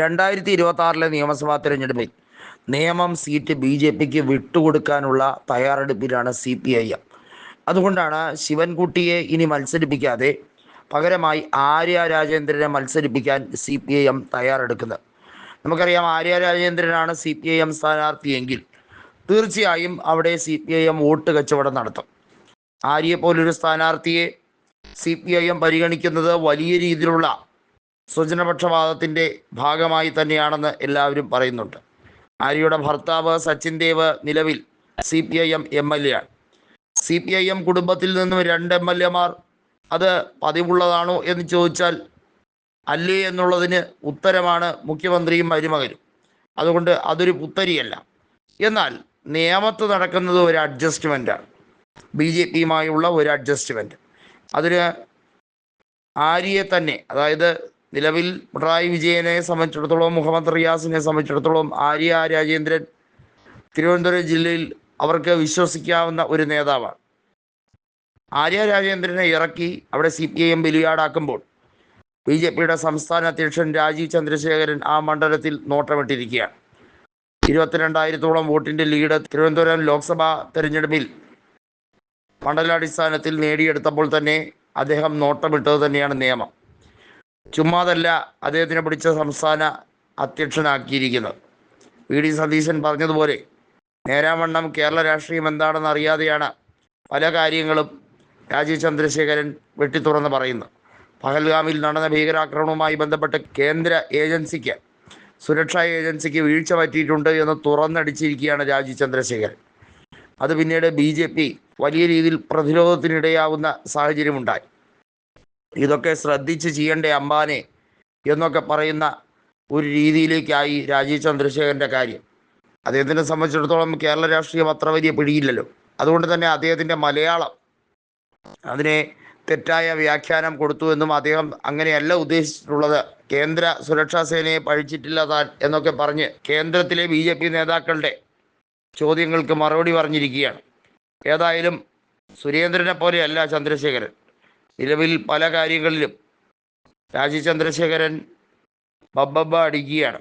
രണ്ടായിരത്തി ഇരുപത്തി ആറിലെ നിയമസഭാ തെരഞ്ഞെടുപ്പിൽ നിയമം സീറ്റ് ബി ജെ പിക്ക് വിട്ടുകൊടുക്കാനുള്ള തയ്യാറെടുപ്പിലാണ് സി പി ഐ എം. അതുകൊണ്ടാണ് ശിവൻകുട്ടിയെ ഇനി മത്സരിപ്പിക്കാതെ പകരമായി ആര്യ രാജേന്ദ്രനെ മത്സരിപ്പിക്കാൻ സി പി ഐ എം തയ്യാറെടുക്കുന്നത്. നമുക്കറിയാം ആര്യ രാജേന്ദ്രനാണ് സി പി ഐ എം സ്ഥാനാർത്ഥിയെങ്കിൽ തീർച്ചയായും അവിടെ C P I M vote കച്ചവടം നടത്തും. ആര്യയെ പോലൊരു സ്ഥാനാർത്ഥിയെ സി പി ഐ എം പരിഗണിക്കുന്നത് വലിയ രീതിയിലുള്ള സ്വജനപക്ഷപാതത്തിന്റെ ഭാഗമായി തന്നെയാണെന്ന് എല്ലാവരും പറയുന്നുണ്ട്. ആര്യയുടെ ഭർത്താവ് സച്ചിൻ ദേവ് നിലവിൽ C P I M M L A ആണ്. സി പി ഐ എം കുടുംബത്തിൽ നിന്നും രണ്ട് എം എൽ എമാർ അത് പതിവുള്ളതാണോ എന്ന് ചോദിച്ചാൽ അല്ലേ എന്നുള്ളതിന് ഉത്തരമാണ് മുഖ്യമന്ത്രിയും മരുമകനും. അതുകൊണ്ട് അതൊരു പുത്തരിയല്ല. എന്നാൽ നിയമത്ത് നടക്കുന്നത് ഒരു അഡ്ജസ്റ്റ്മെന്റാണ് ബി ജെ പിയുമായുള്ള ഒരു അഡ്ജസ്റ്റ്മെന്റ് അതിന് ആര്യയെ തന്നെ അതായത് നിലവിൽ പിണറായി വിജയനെ സംബന്ധിച്ചിടത്തോളം മുഹമ്മദ് റിയാസിനെ സംബന്ധിച്ചിടത്തോളം ആര്യ രാജേന്ദ്രൻ തിരുവനന്തപുരം ജില്ലയിൽ അവർക്ക് വിശ്വസിക്കാവുന്ന ഒരു നേതാവാണ്. ആര്യ രാജേന്ദ്രനെ ഇറക്കി അവിടെ സി പി ഐ എം ബലിയാടാക്കുമ്പോൾ ബി ജെ പിയുടെ സംസ്ഥാന അധ്യക്ഷൻ രാജീവ് ചന്ദ്രശേഖരൻ ആ മണ്ഡലത്തിൽ നോട്ടമിട്ടിരിക്കുകയാണ്. ഇരുപത്തിരണ്ടായിരത്തോളം വോട്ടിന്റെ ലീഡ് തിരുവനന്തപുരം ലോക്സഭാ തെരഞ്ഞെടുപ്പിൽ മണ്ഡലാടിസ്ഥാനത്തിൽ നേടിയെടുത്തപ്പോൾ തന്നെ അദ്ദേഹം നോട്ടമിട്ടത് തന്നെയാണ് നിയമം. ചുമ്മാതല്ല അദ്ദേഹത്തിനെ പിടിച്ച സംസ്ഥാന അധ്യക്ഷനാക്കിയിരിക്കുന്നത്. വി. ഡി. സതീശൻ പറഞ്ഞതുപോലെ നേരാവണ്ണം കേരള രാഷ്ട്രീയം എന്താണെന്ന് അറിയാതെയാണ് പല കാര്യങ്ങളും രാജീവ് ചന്ദ്രശേഖരൻ വെട്ടിത്തുറന്ന് പറയുന്നത്. പഹൽഗാമിൽ നടന്ന ഭീകരാക്രമണവുമായി ബന്ധപ്പെട്ട് കേന്ദ്ര ഏജൻസിക്ക് സുരക്ഷാ ഏജൻസിക്ക് വീഴ്ച പറ്റിയിട്ടുണ്ട് എന്ന് തുറന്നടിച്ചിരിക്കുകയാണ് രാജീവ് ചന്ദ്രശേഖരൻ. അത് പിന്നീട് ബി വലിയ രീതിയിൽ പ്രതിരോധത്തിനിടയാവുന്ന സാഹചര്യമുണ്ടായി. ഇതൊക്കെ ശ്രദ്ധിച്ച് ചെയ്യേണ്ട അംബാനെ എന്നൊക്കെ പറയുന്ന ഒരു രീതിയിലേക്കായി രാജീവ് ചന്ദ്രശേഖരന്റെ കാര്യം. അദ്ദേഹത്തിനെ സംബന്ധിച്ചിടത്തോളം കേരള രാഷ്ട്രീയം അത്ര വലിയ പിടിയില്ലല്ലോ. അതുകൊണ്ട് തന്നെ അദ്ദേഹത്തിന്റെ മലയാളം അതിനെ തെറ്റായ വ്യാഖ്യാനം കൊടുത്തു എന്നും അദ്ദേഹം അങ്ങനെയല്ല ഉദ്ദേശിച്ചിട്ടുള്ളത്. കേന്ദ്ര സുരക്ഷാ സേനയെ പഴിച്ചിട്ടില്ല താൻ എന്നൊക്കെ പറഞ്ഞ് കേന്ദ്രത്തിലെ ബി ജെ പി നേതാക്കളുടെ ചോദ്യങ്ങൾക്ക് മറുപടി പറഞ്ഞിരിക്കുകയാണ്. ഏതായാലും സുരേന്ദ്രനെ പോലെയല്ല ചന്ദ്രശേഖരൻ. നിലവിൽ പല കാര്യങ്ങളിലും രാജി ചന്ദ്രശേഖരൻ ബബ്ബ അടിക്കുകയാണ്.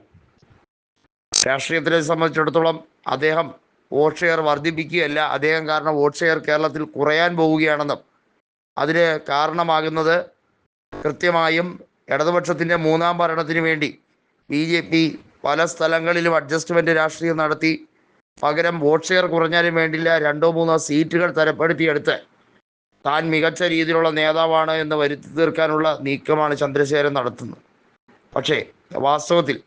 രാഷ്ട്രീയത്തിനെ സംബന്ധിച്ചിടത്തോളം അദ്ദേഹം വോട്ട് ഷെയർ വർദ്ധിപ്പിക്കുകയല്ല അദ്ദേഹം കാരണം വോട്ട് ഷെയർ കേരളത്തിൽ കുറയാൻ പോവുകയാണെന്നും അതിന് കാരണമാകുന്നത് കൃത്യമായും ഇടതുപക്ഷത്തിന്റെ മൂന്നാം ഭരണത്തിന് വേണ്ടി ബി ജെ പി പല സ്ഥലങ്ങളിലും അഡ്ജസ്റ്റ്മെന്റ് രാഷ്ട്രീയം നടത്തി പകരം വോട്ട് ഷെയർ കുറഞ്ഞാലും വേണ്ടില്ല രണ്ടോ മൂന്നോ സീറ്റുകൾ തരപ്പെടുത്തിയെടുത്ത് താൻ മികച്ച രീതിയിലുള്ള നേതാവാണ് എന്ന് വരുത്തി തീർക്കാനുള്ള നീക്കമാണ് ചന്ദ്രശേഖരൻ നടത്തുന്നത്. പക്ഷേ വാസ്തവത്തിൽ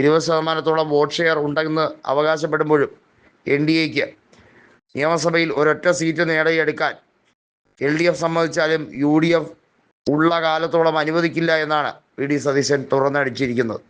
ഇരുപത് ശതമാനത്തോളം വോട്ട് ഷെയർ ഉണ്ടെന്ന് അവകാശപ്പെടുമ്പോഴും എൻ ഡി എക്ക് നിയമസഭയിൽ ഒരൊറ്റ സീറ്റ് നേടിയെടുക്കാൻ എൽ ഡി എഫ് സമ്മതിച്ചാലും യു ഡി എഫ് ഉള്ള കാലത്തോളം അനുവദിക്കില്ല എന്നാണ് വി ഡി സതീശൻ തുറന്നടിച്ചിരിക്കുന്നത്.